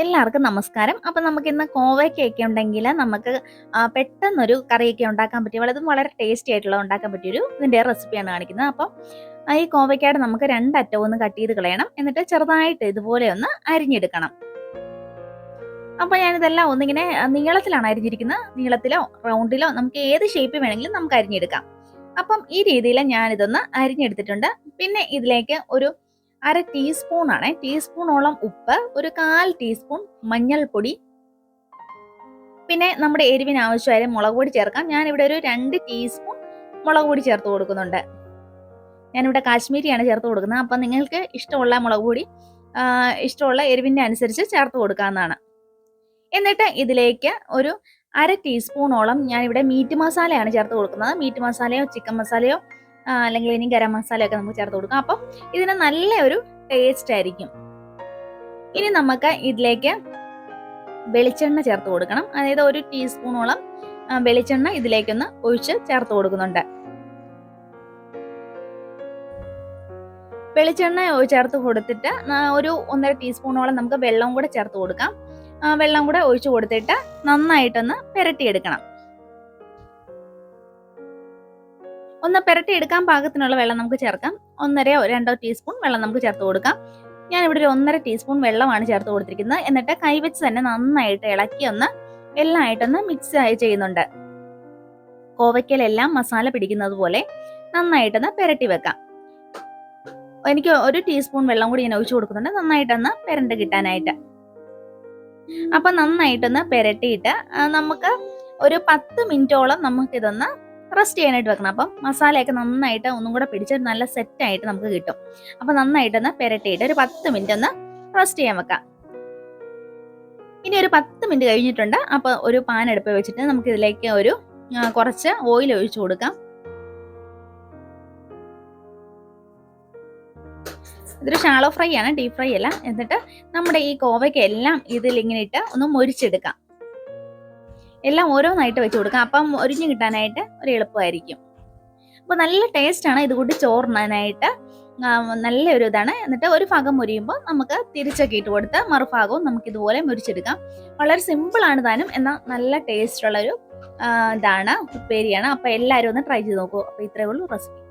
എല്ലാവർക്കും നമസ്കാരം. അപ്പം നമുക്ക് ഇന്ന് കോവയ്ക്കൊക്കെ ഉണ്ടെങ്കിൽ നമുക്ക് പെട്ടെന്നൊരു കറിയൊക്കെ ഉണ്ടാക്കാൻ പറ്റിയ വളരെ വളരെ ടേസ്റ്റി ആയിട്ടുള്ള ഉണ്ടാക്കാൻ പറ്റിയൊരു ഇതിന്റെ റെസിപ്പിയാണ് കാണിക്കുന്നത്. അപ്പം ഈ കോവയ്ക്കായിട്ട് നമുക്ക് രണ്ടറ്റവും ഒന്ന് കട്ട് ചെയ്ത് കളയണം. എന്നിട്ട് ചെറുതായിട്ട് ഇതുപോലെ ഒന്ന് അരിഞ്ഞെടുക്കണം. അപ്പോൾ ഞാനിതെല്ലാം ഒന്നിങ്ങനെ നീളത്തിലാണ് അരിഞ്ഞിരിക്കുന്നത്. നീളത്തിലോ റൗണ്ടിലോ നമുക്ക് ഏത് ഷേപ്പ് വേണമെങ്കിലും നമുക്ക് അരിഞ്ഞെടുക്കാം. അപ്പം ഈ രീതിയിൽ ഞാനിതൊന്ന് അരിഞ്ഞെടുത്തിട്ടുണ്ട്. പിന്നെ ഇതിലേക്ക് ഒരു അര ടീസ്പൂൺ ആണ് ടീസ്പൂണോളം ഉപ്പ് ഒരു കാൽ ടീസ്പൂൺ മഞ്ഞൾപ്പൊടി. പിന്നെ നമ്മുടെ എരിവിന് ആവശ്യമായ മുളക് പൊടി ചേർക്കാം. ഞാനിവിടെ ഒരു രണ്ട് ടീസ്പൂൺ മുളക് പൊടി ചേർത്ത് കൊടുക്കുന്നുണ്ട്. ഞാനിവിടെ കാശ്മീരിയാണ് ചേർത്ത് കൊടുക്കുന്നത്. അപ്പം നിങ്ങൾക്ക് ഇഷ്ടമുള്ള മുളക് പൊടി ഇഷ്ടമുള്ള എരിവിന്റെ അനുസരിച്ച് ചേർത്ത് കൊടുക്കാവുന്നതാണ്. എന്നിട്ട് ഇതിലേക്ക് ഒരു അര ടീസ്പൂണോളം ഞാനിവിടെ മീറ്റ് മസാലയാണ് ചേർത്ത് കൊടുക്കുന്നത്. മീറ്റ് മസാലയോ ചിക്കൻ മസാലയോ അല്ലെങ്കിൽ ഇനി ഗരം മസാലയൊക്കെ നമുക്ക് ചേർത്ത് കൊടുക്കാം. അപ്പം ഇതിന് നല്ല ഒരു ടേസ്റ്റ് ആയിരിക്കും. ഇനി നമുക്ക് ഇതിലേക്ക് വെളിച്ചെണ്ണ ചേർത്ത് കൊടുക്കണം. അതായത് ഒരു ടീസ്പൂണോളം വെളിച്ചെണ്ണ ഇതിലേക്കൊന്ന് ഒഴിച്ച് ചേർത്ത് കൊടുക്കുന്നുണ്ട്. വെളിച്ചെണ്ണ ചേർത്ത് കൊടുത്തിട്ട് ഒരു ഒന്നര ടീസ്പൂണോളം നമുക്ക് വെള്ളം കൂടെ ചേർത്ത് കൊടുക്കാം. വെള്ളം കൂടെ ഒഴിച്ചു കൊടുത്തിട്ട് നന്നായിട്ടൊന്ന് പുരട്ടിയെടുക്കണം. ഒന്ന് പെരട്ടി എടുക്കാൻ പാകത്തിനുള്ള വെള്ളം നമുക്ക് ചേർക്കാം. ഒന്നരയോ രണ്ടോ ടീസ്പൂൺ വെള്ളം നമുക്ക് ചേർത്ത് കൊടുക്കാം. ഞാൻ ഇവിടെ ഒരു ഒന്നര ടീസ്പൂൺ വെള്ളമാണ് ചേർത്ത് കൊടുത്തിരിക്കുന്നത്. എന്നിട്ട് കൈവച്ച് തന്നെ നന്നായിട്ട് ഇളക്കി ഒന്ന് എല്ലാം ആയിട്ടൊന്ന് മിക്സ് ആയി ചെയ്യുന്നുണ്ട്. കോവയ്ക്കലെല്ലാം മസാല പിടിക്കുന്നത് പോലെ നന്നായിട്ടൊന്ന് പുരട്ടി വെക്കാം. എനിക്ക് ഒരു ടീസ്പൂൺ വെള്ളം കൂടി ഞാൻ ഒഴിച്ചു കൊടുക്കുന്നുണ്ട്. നന്നായിട്ടൊന്ന് പെരണ്ട് കിട്ടാനായിട്ട്. അപ്പൊ നന്നായിട്ടൊന്ന് പെരട്ടിയിട്ട് നമുക്ക് ഒരു പത്ത് മിനിറ്റോളം നമുക്കിതൊന്ന് റെസ്റ്റ് ചെയ്യാനായിട്ട് വെക്കണം. അപ്പം മസാലയൊക്കെ നന്നായിട്ട് ഒന്നും കൂടെ പിടിച്ച് നല്ല സെറ്റായിട്ട് നമുക്ക് കിട്ടും. അപ്പം നന്നായിട്ടൊന്ന് പെരട്ടിയിട്ട് ഒരു പത്ത് മിനിറ്റ് ഒന്ന് റെസ്റ്റ് ചെയ്യാൻ വെക്കാം. ഇനി ഒരു പത്ത് മിനിറ്റ് കഴിഞ്ഞിട്ടുണ്ട്. അപ്പോൾ ഒരു പാൻ അടുപ്പ് വെച്ചിട്ട് നമുക്ക് ഇതിലേക്ക് ഒരു കുറച്ച് ഓയിൽ ഒഴിച്ചു കൊടുക്കാം. ഇതൊരു ഷാളോ ഫ്രൈ ആണ് ഡീപ് ഫ്രൈ അല്ല. എന്നിട്ട് നമ്മുടെ ഈ കോവയ്ക്കെല്ലാം ഇതിൽ ഇങ്ങനെ ഇട്ട് ഒന്ന് മൊരിച്ചെടുക്കാം. എല്ലാം ഓരോന്നായിട്ട് വെച്ച് കൊടുക്കാം. അപ്പം ഒരിഞ്ഞു കിട്ടാനായിട്ട് ഒരു എളുപ്പമായിരിക്കും. അപ്പോൾ നല്ല ടേസ്റ്റാണ് ഇത് കൂടി ചോറിനാനായിട്ട്. ആ, നല്ല ഒരു ഇതാണ്. എന്നിട്ട് ഒരു ഭാഗം മുരിയുമ്പോൾ നമുക്ക് തിരിച്ചൊക്കെ ഇട്ട് കൊടുത്ത് മറുഭാഗവും നമുക്ക് ഇതുപോലെ മുരിച്ചെടുക്കാം. വളരെ സിമ്പിളാണ് താനും. എന്നാൽ നല്ല ടേസ്റ്റ് ഉള്ളൊരു ആ, ഇതാണ് ഉപ്പേരിയാണ്. അപ്പോൾ എല്ലാവരും ഒന്ന് ട്രൈ ചെയ്ത് നോക്കൂ. അപ്പോൾ ഇത്രയേ ഉള്ളൂ റെസിപ്പി